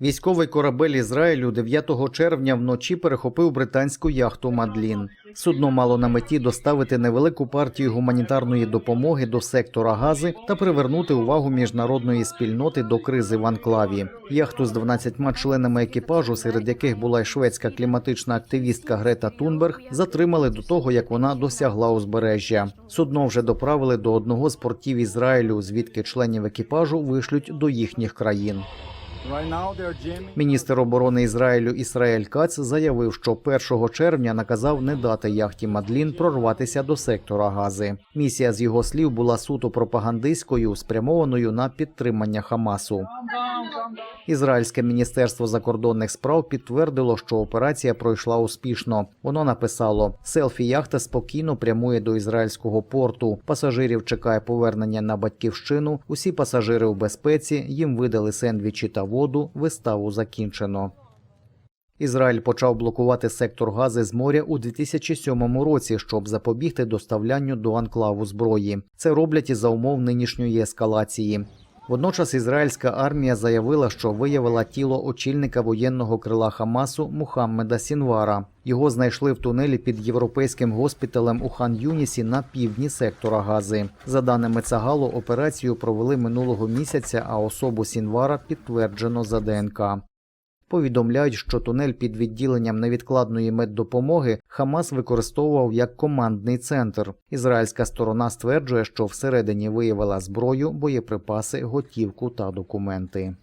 Військовий корабель Ізраїлю 9 червня вночі перехопив британську яхту Мадлін. Судно мало на меті доставити невелику партію гуманітарної допомоги до сектора Гази та привернути увагу міжнародної спільноти до кризи в анклаві. Яхту з 12 членами екіпажу, серед яких була й шведська кліматична активістка Грета Тунберг, затримали до того, як вона досягла узбережжя. Судно вже доправили до одного з портів Ізраїлю, звідки членів екіпажу вишлють до їхніх країн. Міністр оборони Ізраїлю Ісраїль Кац заявив, що 1 червня наказав не дати яхті Мадлін прорватися до сектора Гази. Місія з його слів була суто пропагандистською, спрямованою на підтримання Хамасу. Ізраїльське міністерство закордонних справ підтвердило, що операція пройшла успішно. Воно написало: селфі яхта спокійно прямує до ізраїльського порту. Пасажирів чекає повернення на батьківщину. Усі пасажири у безпеці. Їм видали сендвічі та воду. Виставу закінчено. Ізраїль почав блокувати сектор Гази з моря у 2007 році, щоб запобігти доставлянню до анклаву зброї. Це роблять і за умов нинішньої ескалації. Водночас ізраїльська армія заявила, що виявила тіло очільника воєнного крила Хамасу Мухаммеда Сінвара. Його знайшли в тунелі під європейським госпіталем у хан Юнісі на півдні сектора Гази. За даними Цагалу, операцію провели минулого місяця, а особу Сінвара підтверджено за ДНК. Повідомляють, що тунель під відділенням невідкладної меддопомоги Хамас використовував як командний центр. Ізраїльська сторона стверджує, що всередині виявила зброю, боєприпаси, готівку та документи.